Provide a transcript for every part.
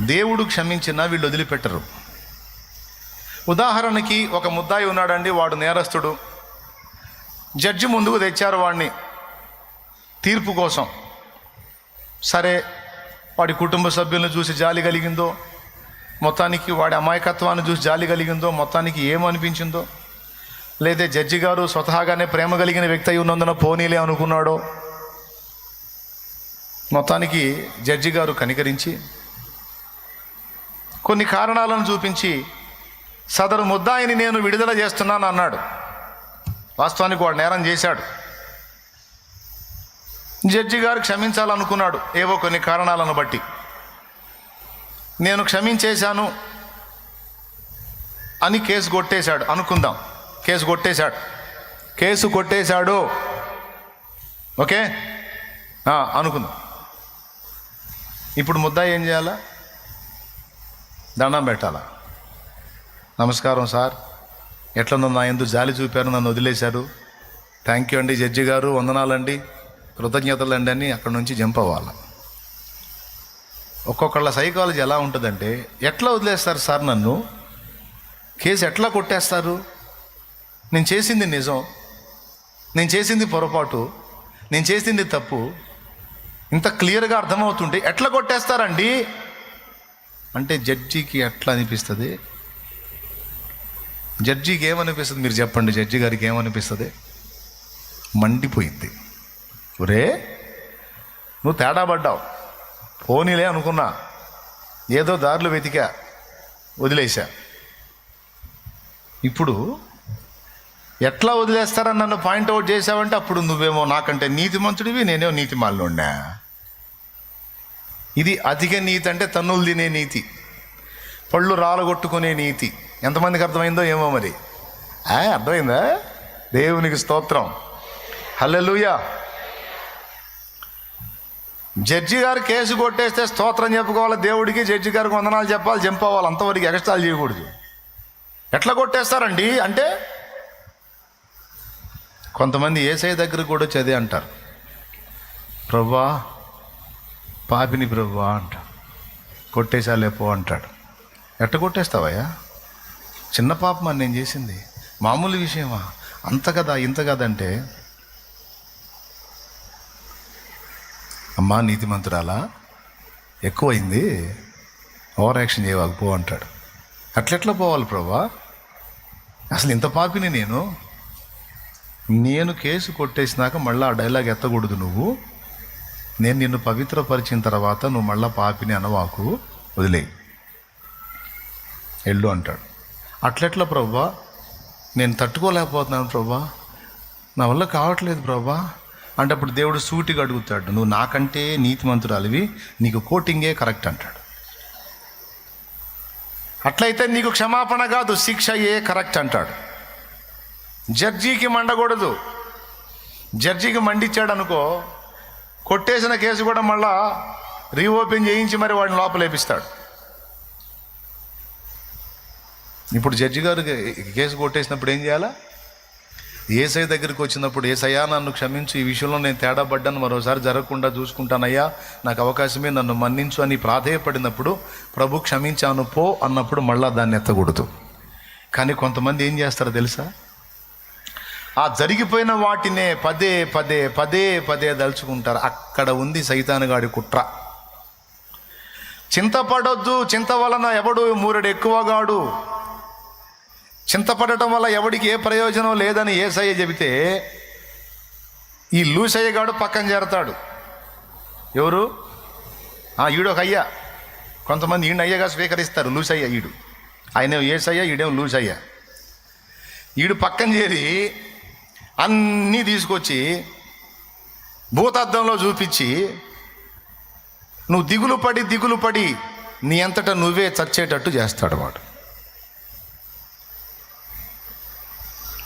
దేవుడు క్షమించినా వీళ్ళు వదిలిపెట్టరు. ఉదాహరణకి ఒక ముద్దాయి ఉన్నాడండి వాడు నేరస్తుడు. జడ్జి ముందుకు తెచ్చారు వాడిని తీర్పు కోసం. సరే వాడి కుటుంబ సభ్యులను చూసి జాలి కలిగిందో మొత్తానికి వాడి అమాయకత్వాన్ని చూసి జాలి కలిగిందో మొత్తానికి ఏమనిపించిందో లేదా జడ్జి గారు స్వతహాగానే ప్రేమ కలిగిన వ్యక్తి అయి ఉన్నందున పోనీలే అనుకున్నాడో మొత్తానికి జడ్జి గారు కనికరించి కొన్ని కారణాలను చూపించి సదరు ముద్దాయిని నేను విడుదల చేస్తున్నాను అన్నాడు. వాస్తవానికి వాడు నేరం చేశాడు. జడ్జి గారు క్షమించాలనుకున్నాడు. ఏవో కొన్ని కారణాలను బట్టి. నేను క్షమించేశాను అని కేసు కొట్టేశాడు. అనుకుందాం. కేసు కొట్టేశాడు. కేసు కొట్టేశాడు. ఓకే? అనుకుందాం. ఇప్పుడు ముద్దా ఏం చేయాలా? దండం పెట్టాలా? నమస్కారం సార్. ఎట్లనో నా ఎందుకు జాలి చూపారు నన్ను వదిలేశారు. థ్యాంక్ యూ అండి జడ్జి గారు వందనాలండి. కృతజ్ఞతలు అండి అని అక్కడ నుంచి జంప్ అవ్వాలి? ఒక్కొక్కళ్ళ సైకాలజీ ఎలా ఉంటుందంటే ఎట్లా వదిలేస్తారు సార్ నన్ను? కేసు ఎట్లా కొట్టేస్తారు? నేను చేసింది నిజం. నేను చేసింది పొరపాటు. నేను చేసింది తప్పు. ఇంత క్లియర్గా అర్థమవుతుంటే ఎట్లా కొట్టేస్తారండి? అంటే జడ్జికి ఎట్లా అనిపిస్తుంది. జడ్జికి ఏమనిపిస్తుంది? మీరు చెప్పండి జడ్జి గారికి ఏమనిపిస్తుంది? మండిపోయింది. ఒరే నువ్వు తేడా పడ్డావు. పోనీలే అనుకున్నా. ఏదో దారులు వెతికా వదిలేశా. ఇప్పుడు ఎట్లా వదిలేస్తారని నన్ను పాయింట్అవుట్ చేసావంటే అప్పుడు నువ్వేమో నాకంటే నీతి మంతుడివి నేనేమో నీతి మాలినున్నా ఇది అధిక నీతి అంటే తన్నులు తినే నీతి. పళ్ళు రాలగొట్టుకునే నీతి. ఎంతమందికి అర్థమైందో ఏమో మరి? అర్థమైందా? దేవునికి స్తోత్రం. హల్లెలుయా. జడ్జి గారు కేసు కొట్టేస్తే స్తోత్రం చెప్పుకోవాలి దేవుడికి జడ్జి గారికి వందనాలు చెప్పాలి చంపవాలి అంతవరకు ఎగస్టాలు చేయకూడదు. ఎట్లా కొట్టేస్తారండి? అంటే కొంతమంది ఏసఐ దగ్గర కూడా చదివి అంటారు. ప్రభా పాపిని ప్రభు అంట. కొట్టేసా లేపో అంటాడు. ఎట్ట కొట్టేస్తావయ్యా? చిన్న పాపం అని నేను చేసింది. మామూలు విషయమా? అంత కదా ఇంత కదంటే. అమ్మా నీతిమంతురాలా? ఎక్కువైంది. ఓవర్ యాక్షన్ చేయవాకు పో అంటాడు. అట్లెట్లా పోవాలి ప్రభా? అసలు ఇంత పాపిని నేను? నేను కేసు కొట్టేసినాక మళ్ళీ ఆ డైలాగ్ ఎత్తకూడదు నువ్వు? నేను నిన్ను పవిత్రపరిచిన తర్వాత నువ్వు మళ్ళా పాపిని అనవాకు వదిలేయి ఎల్లు అంటాడు. అట్లెట్లా ప్రభా నేను తట్టుకోలేకపోతున్నాను ప్రభా నా వల్ల కావట్లేదు ప్రభా అంటే అప్పుడు దేవుడు సూటిగా అడుగుతాడు. నువ్వు నాకంటే నీతిమంతురాలివి నీకు కోటింగే కరెక్ట్ అంటాడు. అట్లయితే నీకు క్షమాపణ కాదు శిక్ష ఏ కరెక్ట్ అంటాడు. జడ్జీకి మండకూడదు. జడ్జికి మండిచ్చాడు అనుకో కొట్టేసిన కేసు కూడా మళ్ళా రీఓపెన్ చేయించి మరి వాడిని లోపలేపిస్తాడు ఇప్పుడు జడ్జి గారు కేసు కొట్టేసినప్పుడు ఏం చేయాలా? ఏసై దగ్గరికి వచ్చినప్పుడు ఏసయ్యా నన్ను క్షమించు ఈ విషయంలో నేను తేడా పడ్డాను మరోసారి జరగకుండా చూసుకుంటానయ్యా నాకు అవకాశమే నన్ను మన్నించు అని ప్రాధేయపడినప్పుడు ప్రభు క్షమించాను పో అన్నప్పుడు మళ్ళా దాన్ని ఎత్తకూడదు. కానీ కొంతమంది ఏం చేస్తారో తెలుసా? ఆ జరిగిపోయిన వాటినే పదే పదే పదే పదే దలుచుకుంటారు. అక్కడ ఉంది సైతానుగాడి కుట్ర. చింతపడొద్దు చింత వలన ఎవడు మూరెడు ఎక్కువగాడు చింతపడటం వల్ల ఎవడికి ఏ ప్రయోజనం లేదని ఏసయ్య చెబితే ఈ లూసయ్యగాడు పక్కన చేరతాడు. ఎవరు? ఆ ఈడు ఒక అయ్యా. కొంతమంది ఈయన అయ్యగా స్వీకరిస్తారు లూసయ్య ఈడు. ఆయన ఏసయ్య ఈడేం లూసయ్య. ఈడు పక్కన చేరి అన్నీ తీసుకొచ్చి భూతార్థంలో చూపించి నువ్వు దిగులు పడి దిగులు పడి నీ అంతటా నువ్వే చచ్చేటట్టు చేస్తాడు వాడు.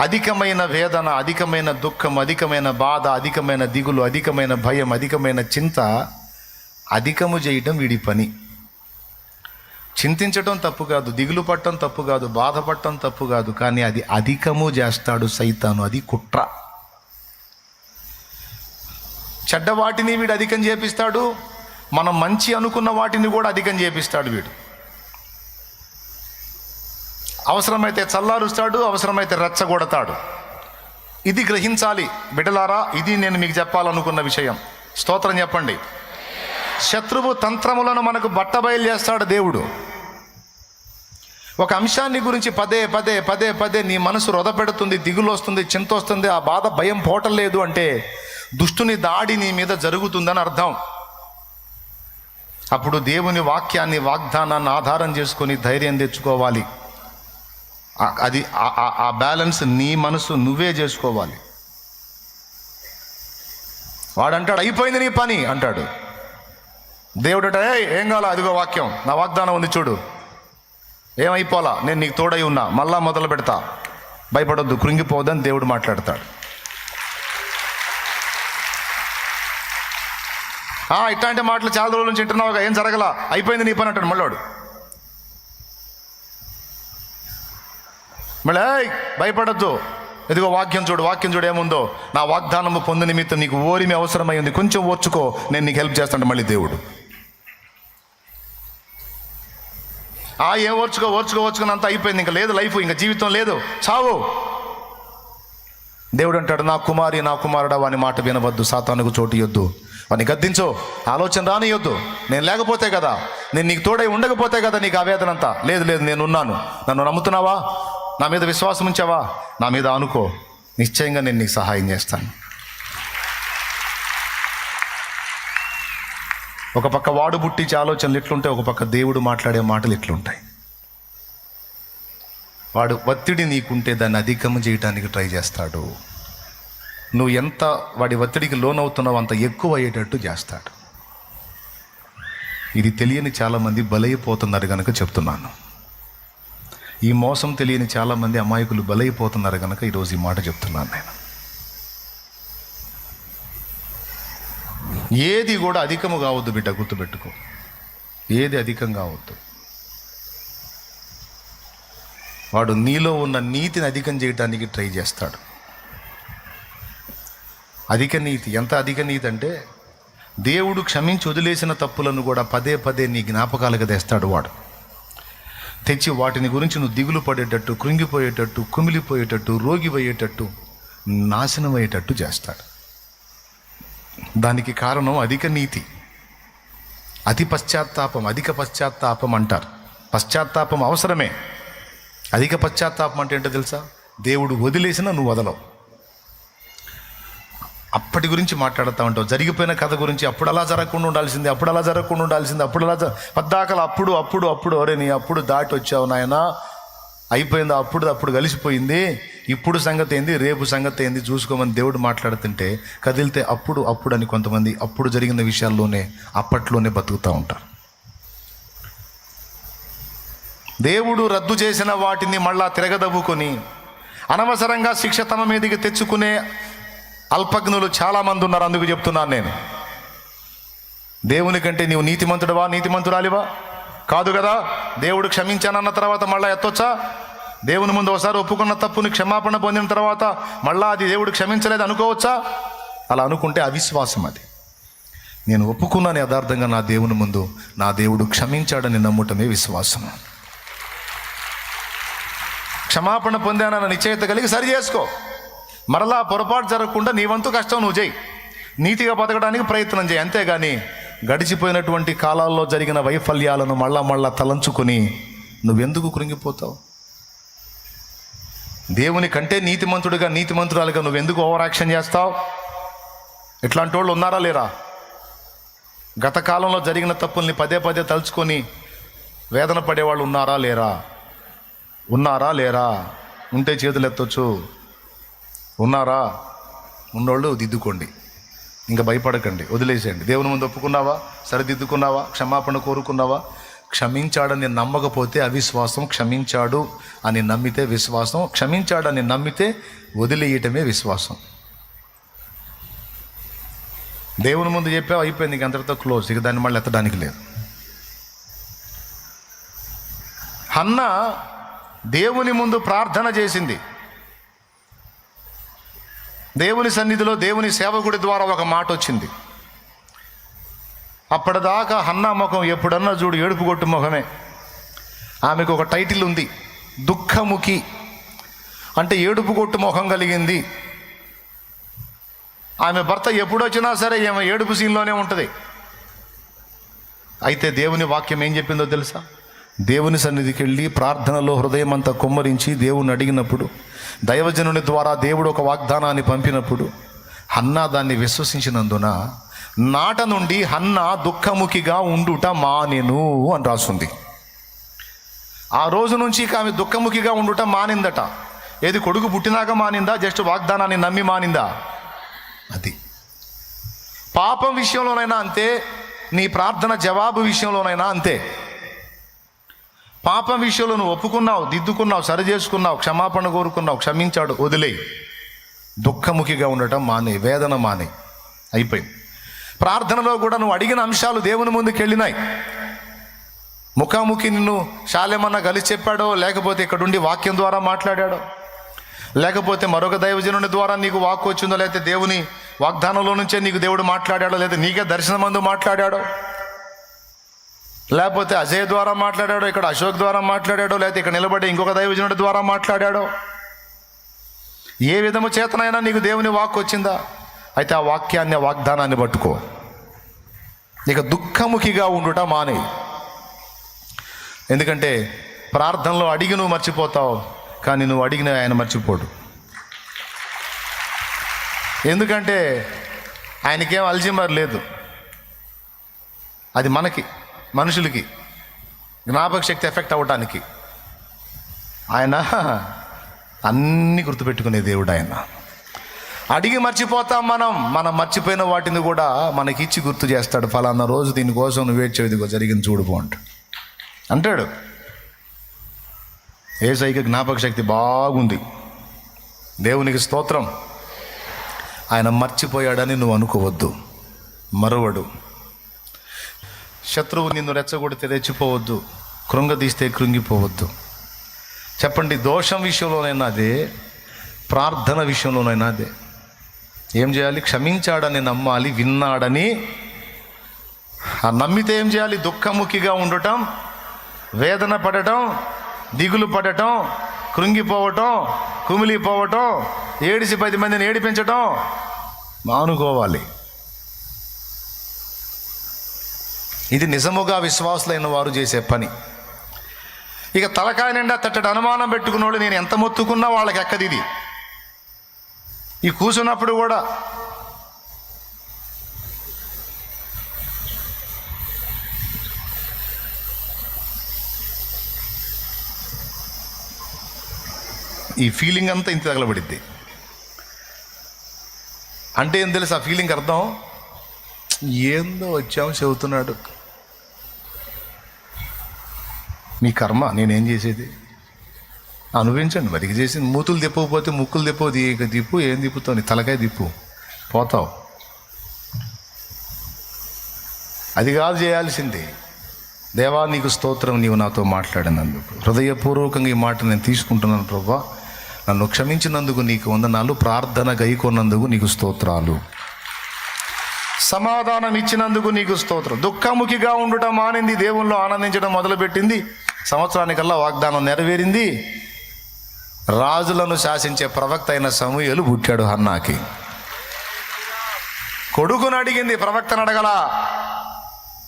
అధికమైన వేదన అధికమైన దుఃఖం అధికమైన బాధ అధికమైన దిగులు అధికమైన భయం అధికమైన చింత అధికము చేయటం వీడి పని. చింతించడం తప్పు కాదు దిగులు పట్టడం తప్పు కాదు బాధపడటం తప్పు కాదు కానీ అది అధికము చేస్తాడు సైతాను. అది కుట్ర. చెడ్డ వాటిని వీడు అధికం చేపిస్తాడు మనం మంచి అనుకున్న వాటిని కూడా అధికం చేపిస్తాడు వీడు. అవసరమైతే చల్లారుస్తాడు అవసరమైతే రెచ్చగొడతాడు. ఇది గ్రహించాలి. బిడలారా ఇది నేను మీకు చెప్పాలనుకున్న విషయం. స్తోత్రం చెప్పండి. శత్రువు తంత్రములను మనకు బట్టబయలు చేస్తాడు దేవుడు. ఒక అంశాన్ని గురించి పదే పదే పదే పదే నీ మనసు రొదపెడుతుంది దిగులు వస్తుంది చింత వస్తుంది ఆ బాధ భయం పోవటం అంటే దుష్టుని దాడి నీ మీద జరుగుతుందని అర్థం. అప్పుడు దేవుని వాక్యాన్ని వాగ్దానాన్ని ఆధారం చేసుకొని ధైర్యం తెచ్చుకోవాలి. అది ఆ- ఆ బ్యాలెన్స్ నీ మనసు నువ్వే చేసుకోవాలి. వాడంటాడు అయిపోయింది నీ పని అంటాడు. దేవుడట ఏం కాల అదిగో వాక్యం. నా వాగ్దానం ఉంది చూడు. ఏమైపోలా నేను నీకు తోడై ఉన్నా. మళ్ళా మొదలు పెడతా. భయపడొద్దు. కృంగిపోవద్దని దేవుడు మాట్లాడతాడు. ఇట్లాంటి మాటలు చాలా రోజుల నుంచి వింటున్నావుగా ఏం జరగల? అయిపోయింది నీ పని అంటాడు మళ్ళాడు మళ్ళీ భయపడద్దు భయపడొద్దు. ఇదిగో వాక్యం చూడు. వాక్యం చూడు ఏముందో. నా వాగ్దానము పొందు నిమిత్తం నీకు ఓరిమి అవసరమై ఉంది. కొంచెం ఓర్చుకో. నేను నీకు హెల్ప్ చేస్తాను మళ్ళీ దేవుడు. ఆ ఏం ఓర్చుకో ఓర్చుకో ఓర్చుకుని అంతా అయిపోయింది. ఇంకా లేదు లైఫ్ ఇంకా జీవితం లేదు. చావు. దేవుడు అంటాడు నా కుమారి నా కుమారుడా వాని మాట వినవద్దు సాతానుకు చోటు ఇవ్వద్దు వాని గద్దించు ఆలోచన రానియొద్దు నేను లేకపోతే కదా నేను నీకు తోడై ఉండకపోతే కదా నీకు ఆవేదన అంతా. లేదు లేదు నేను ఉన్నాను. నన్ను నమ్ముతున్నావా? నా మీద విశ్వాసం ఉంచావా? నా మీద అనుకో నిశ్చయంగా నేను నీకు సహాయం చేస్తాను. ఒక పక్క వాడు పుట్టించే ఆలోచనలు ఎట్లుంటాయి ఒక పక్క దేవుడు మాట్లాడే మాటలు ఎట్లుంటాయి. వాడు ఒత్తిడి నీకుంటే దాన్ని అధికం చేయడానికి ట్రై చేస్తాడు. నువ్వు ఎంత వాడి ఒత్తిడికి లోనవుతున్నావు అంత ఎక్కువ అయ్యేటట్టు చేస్తాడు. ఇది తెలియని చాలామంది బలైపోతున్నారు కనుక చెప్తున్నాను. ఈ మోసం తెలియని చాలామంది అమాయకులు బలైపోతున్నారు కనుక ఈరోజు ఈ మాట చెప్తున్నాను నేను. ఏది కూడా అధికము కావద్దు బిడ్డ గుర్తుపెట్టుకో. ఏది అధికం కావద్దు. వాడు నీలో ఉన్న నీతిని అధికం చేయడానికి ట్రై చేస్తాడు. అధిక నీతి ఎంత అధిక నీతి అంటే దేవుడు క్షమించి వదిలేసిన తప్పులను కూడా పదే పదే నీ జ్ఞాపకాలుగా తెస్తాడు వాడు. తెచ్చి వాటిని గురించి నువ్వు దిగులు పడేటట్టు కృంగిపోయేటట్టు కుమిలిపోయేటట్టు రోగిపోయేటట్టు నాశనం అయ్యేటట్టు చేస్తాడు. దానికి కారణం అధిక నీతి అతి పశ్చాత్తాపం అధిక పశ్చాత్తాపం అంటారు. పశ్చాత్తాపం అవసరమే. అధిక పశ్చాత్తాపం అంటే ఏంటో తెలుసా? దేవుడు వదిలేసినా నువ్వు వదలవు. అప్పటి గురించి మాట్లాడుతూ ఉంటావు. జరిగిపోయిన కథ గురించి అప్పుడు అలా జరగకుండా ఉండాల్సింది అప్పుడు అలా జరగకుండా ఉండాల్సింది అప్పుడు అలా జ- పద్దాకలు అప్పుడు అప్పుడు అప్పుడు ఒరే నీ అప్పుడు దాటి వచ్చావు నాయన. అయిపోయింది అప్పుడు అప్పుడు కలిసిపోయింది. ఇప్పుడు సంగతి ఏంది రేపు సంగతి ఏంది చూసుకోమని దేవుడు మాట్లాడుతుంటే కదిలితే అప్పుడు అప్పుడు అని కొంతమంది అప్పుడు జరిగిన విషయాల్లోనే అప్పట్లోనే బతుకుతూ ఉంటారు. దేవుడు రద్దు చేసిన వాటిని మళ్ళా తిరగదవ్వుకొని అనవసరంగా శిక్ష తమ మీదకి తెచ్చుకునే అల్పజ్ఞులు చాలామంది ఉన్నారు అందుకు చెప్తున్నాను నేను. దేవుని కంటే నీవు నీతిమంతుడవా నీతిమంతురాలివా? కాదు కదా? దేవుడు క్షమించానన్న తర్వాత మళ్ళీ ఎత్తొచ్చా? దేవుని ముందు ఒకసారి ఒప్పుకున్న తప్పుని క్షమాపణ పొందిన తర్వాత మళ్ళా అది దేవుడు క్షమించలేదు అనుకోవచ్చా? అలా అనుకుంటే అవిశ్వాసం అది. నేను ఒప్పుకున్నాను యథార్థంగా నా దేవుని ముందు. నా దేవుడు క్షమించాడని నమ్మటమే విశ్వాసం. క్షమాపణ పొందానన్న నిశ్చయిత కలిగి సరి చేసుకో. మరలా పొరపాటు జరగకుండా నీ వంతు కష్టం నువ్వు చేయి. నీతిగా బతకడానికి ప్రయత్నం చేయి. అంతేగాని గడిచిపోయినటువంటి కాలాల్లో జరిగిన వైఫల్యాలను మళ్ళా మళ్ళా తలంచుకొని నువ్వెందుకు కృంగిపోతావు? దేవుని కంటే నీతిమంతుడిగా నీతిమంతురాలుగా నువ్వెందుకు ఓవర్ యాక్షన్ చేస్తావు? ఇట్లాంటి వాళ్ళు ఉన్నారా లేరా? గత కాలంలో జరిగిన తప్పుల్ని పదే పదే తలుచుకొని వేదన పడేవాళ్ళు ఉన్నారా లేరా? ఉన్నారా లేరా? ఉంటే చేతులు ఎత్తొచ్చు ఉన్నారా? ఉన్నోళ్ళు దిద్దుకోండి. ఇంకా భయపడకండి వదిలేసేయండి. దేవుని ముందు ఒప్పుకున్నావా? సరిదిద్దుకున్నావా? క్షమాపణ కోరుకున్నావా? క్షమించాడని నమ్మకపోతే అవిశ్వాసం క్షమించాడు అని నమ్మితే విశ్వాసం క్షమించాడని నమ్మితే వదిలేయటమే విశ్వాసం. దేవుని ముందు చెప్పావు? అయిపోయింది ఇంక అంతటితో క్లోజ్. ఇక దాన్ని మళ్ళీ ఎత్తడానికి లేదు. అన్న దేవుని ముందు ప్రార్థన చేసింది. దేవుని సన్నిధిలో దేవుని సేవకుడి ద్వారా ఒక మాట వచ్చింది. అప్పటిదాకా హన్నా ముఖం ఎప్పుడన్నా చూడు ఏడుపు కొట్టు ముఖమే. ఆమెకు ఒక టైటిల్ ఉంది దుఃఖముఖి. అంటే ఏడుపు కొట్టు ముఖం కలిగింది. ఆమె భర్త ఎప్పుడొచ్చినా సరే ఏమో ఏడుపు సీన్లోనే ఉంటుంది. అయితే దేవుని వాక్యం ఏం చెప్పిందో తెలుసా? దేవుని సన్నిధికి వెళ్ళి ప్రార్థనలో హృదయం అంతా కుమ్మరించి దేవుని అడిగినప్పుడు దైవజనుని ద్వారా దేవుడు ఒక వాగ్దానాన్ని పంపినప్పుడు హన్నా దాన్ని విశ్వసించినందున నాట నుండి హన్నా దుఃఖముఖిగా ఉండుట మానేను అని రాసుంది. ఆ రోజు నుంచి ఇక ఆమె దుఃఖముఖిగా ఉండుట మానిందట. ఏది కొడుకు పుట్టినాక మానిందా జస్ట్ వాగ్దానాన్ని నమ్మి మానిందా? అది. పాపం విషయంలోనైనా అంతే నీ ప్రార్థన జవాబు విషయంలోనైనా అంతే. పాపం విషయంలో నువ్వు ఒప్పుకున్నావు దిద్దుకున్నావు సరి చేసుకున్నావు క్షమాపణ కోరుకున్నావు క్షమించాడు వదిలే దుఃఖముఖిగా ఉండటం మానే వేదన మానే. అయిపోయింది. ప్రార్థనలో కూడా నువ్వు అడిగిన అంశాలు దేవుని ముందుకు వెళ్ళినాయి ముఖాముఖి నిన్ను శాలేమన్నా కలిసి చెప్పాడో లేకపోతే ఇక్కడుండి వాక్యం ద్వారా మాట్లాడాడో లేకపోతే మరొక దైవజనుని ద్వారా నీకు వాక్కు వచ్చిందో లేకపోతే దేవుని వాగ్దానంలో నుంచే నీకు దేవుడు మాట్లాడాడో లేదా నీకే దర్శనమందు మాట్లాడాడో లేకపోతే అజయ్ ద్వారా మాట్లాడాడో ఇక్కడ అశోక్ ద్వారా మాట్లాడాడో లేకపోతే ఇక్కడ నిలబడి ఇంకొక దైవజనుడి ద్వారా మాట్లాడాడో? ఏ విధము చేతనైనా నీకు దేవుని వాక్ వచ్చిందా? అయితే ఆ వాక్యాన్ని వాగ్దానాన్ని పట్టుకో. ఇక దుఃఖముఖిగా ఉండుట మానే. ఎందుకంటే ప్రార్థనలో అడిగి నువ్వు మర్చిపోతావు కానీ నువ్వు అడిగిన ఆయన మర్చిపోడు. ఎందుకంటే ఆయనకేం అల్జిమర్ లేదు. అది మనకి. మనుషులకి జ్ఞాపక శక్తి ఎఫెక్ట్ అవ్వటానికి. ఆయన అన్నీ గుర్తుపెట్టుకునే దేవుడు ఆయన. అడిగి మర్చిపోతాం మనం. మనం మర్చిపోయిన వాటిని కూడా మనకి ఇచ్చి గుర్తు చేస్తాడు. ఫలానా రోజు దీనికోసం నువ్వు వేచి ఇదిగో జరిగింది చూడుపో అంటాడు. అంటాడు. ఏసైకి జ్ఞాపక శక్తి బాగుంది. దేవునికి స్తోత్రం. ఆయన మర్చిపోయాడని నువ్వు అనుకోవద్దు. మరువడు. శత్రువు నిన్ను రెచ్చగొడితే రెచ్చిపోవద్దు కృంగదీస్తే కృంగిపోవద్దు. చెప్పండి దోషం విషయంలోనైనా అదే ప్రార్థన విషయంలోనైనా అదే. ఏం చేయాలి? క్షమించాడని నమ్మాలి విన్నాడని. ఆ నమ్మితే ఏం చేయాలి? దుఃఖముఖిగా ఉండటం వేదన పడటం దిగులు పడటం కృంగిపోవటం కుమిలిపోవటం ఏడిసి పది మందిని ఏడిపించటం మానుకోవాలి. ఇది నిజముగా విశ్వాసులైన వారు చేసే పని. ఇక తలకాయ నిండా తట్టడి అనుమానం పెట్టుకున్న వాళ్ళు నేను ఎంత మొత్తుకున్నా వాళ్ళకి ఎక్కది ఇది. ఈ కూర్చున్నప్పుడు కూడా ఈ ఫీలింగ్ అంతా ఇంత తగలబడిద్ది. అంటే ఏం తెలుసు ఆ ఫీలింగ్ అర్థం? ఏందో వచ్చాము చెబుతున్నాడు. మీ కర్మ నేనేం చేసేది? అనుభవించండి మరికి చేసింది. మూతులు తిప్పకపోతే ముక్కులు తిప్పవు ఇక తిప్పు ఏం తిప్పుతావు? నీ తలకాయ తిప్పు. పోతావు. అది కాదు చేయాల్సింది. దేవా నీకు స్తోత్రం నీవు నాతో మాట్లాడినందుకు. హృదయపూర్వకంగా ఈ మాట నేను తీసుకుంటున్నాను ప్రభా. నన్ను క్షమించినందుకు నీకు వందనాలు ప్రార్థన గైకొన్నందుకు నీకు స్తోత్రాలు. సమాధానం ఇచ్చినందుకు నీకు స్తోత్రం. దుఃఖముఖిగా ఉండటం మానింది దేవుల్లో ఆనందించడం మొదలుపెట్టింది. సంవత్సరానికల్లా వాగ్దానం నెరవేరింది. రాజులను శాసించే ప్రవక్త అయిన సమూహలు పుట్టాడు హన్నాకి. కొడుకును అడిగింది ప్రవక్తను అడగల.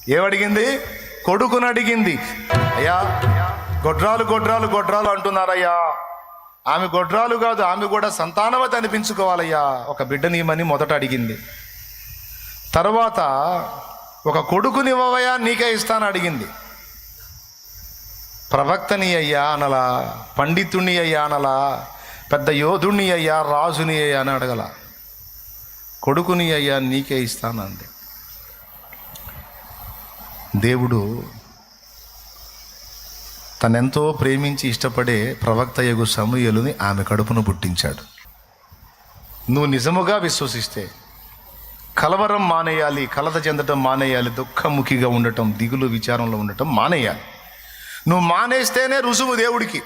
ఏమడిగింది? కొడుకును అడిగింది. అయ్యా గొడ్రాలు గొడ్రాలు గొడ్రాలు అంటున్నారయ్యా. ఆమె గొడ్రాలు కాదు ఆమె కూడా సంతానవతి అనిపించుకోవాలయ్యా. ఒక బిడ్డనియమని మొదట అడిగింది. తర్వాత ఒక కొడుకునివ్వవయ్యా నీకే ఇస్తాను అడిగింది. ప్రవక్తని అయ్యా అనలా పండితుణ్ణి అయ్యా అనలా పెద్ద యోధుణ్ణి అయ్యా రాజుని అయ్యా అని అడగల. కొడుకుని అయ్యా నీకే ఇస్తానంది. దేవుడు తనెంతో ప్రేమించి ఇష్టపడే ప్రవక్త యగు సమూయలుని ఆమె కడుపును పుట్టించాడు. నువ్వు నిజముగా విశ్వసిస్తే కలవరం మానేయాలి కలత చెందటం మానేయాలి దుఃఖముఖిగా ఉండటం దిగులు విచారంలో ఉండటం మానేయాలి. నువ్వు మానేస్తేనే రుజువు దేవుడికి.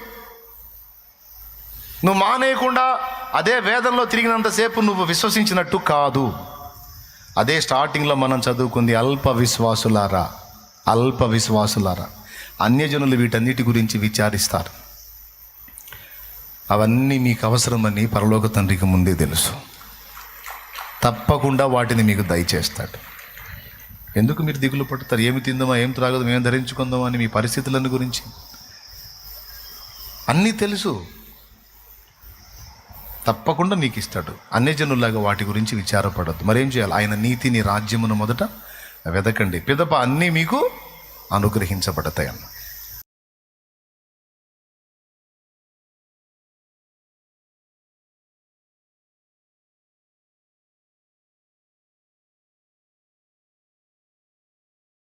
నువ్వు మానేయకుండా అదే వేదంలో తిరిగినంతసేపు నువ్వు విశ్వసించినట్టు కాదు. అదే స్టార్టింగ్లో మనం చదువుకుంది అల్ప విశ్వాసులారా అల్ప విశ్వాసులారా. అన్యజనులు వీటన్నిటి గురించి విచారిస్తారు. అవన్నీ మీకు అవసరమని పరలోక తండ్రికి ముందే తెలుసు. తప్పకుండా వాటిని మీకు దయచేస్తాడు. ఎందుకు మీరు దిగులు పడతారు ఏమి తిందామా? ఏం త్రాగదు ఏం ధరించుకుందామా అని మీ పరిస్థితులను గురించి. అన్నీ తెలుసు. తప్పకుండా నీకు ఇస్తాడు అన్ని జనుల్లాగా వాటి గురించి విచారపడద్దు. మరేం చేయాలి? ఆయన నీతిని రాజ్యమును మొదట వెదకండి. పిదప అన్నీ మీకు అనుగ్రహించబడతాయి అన్న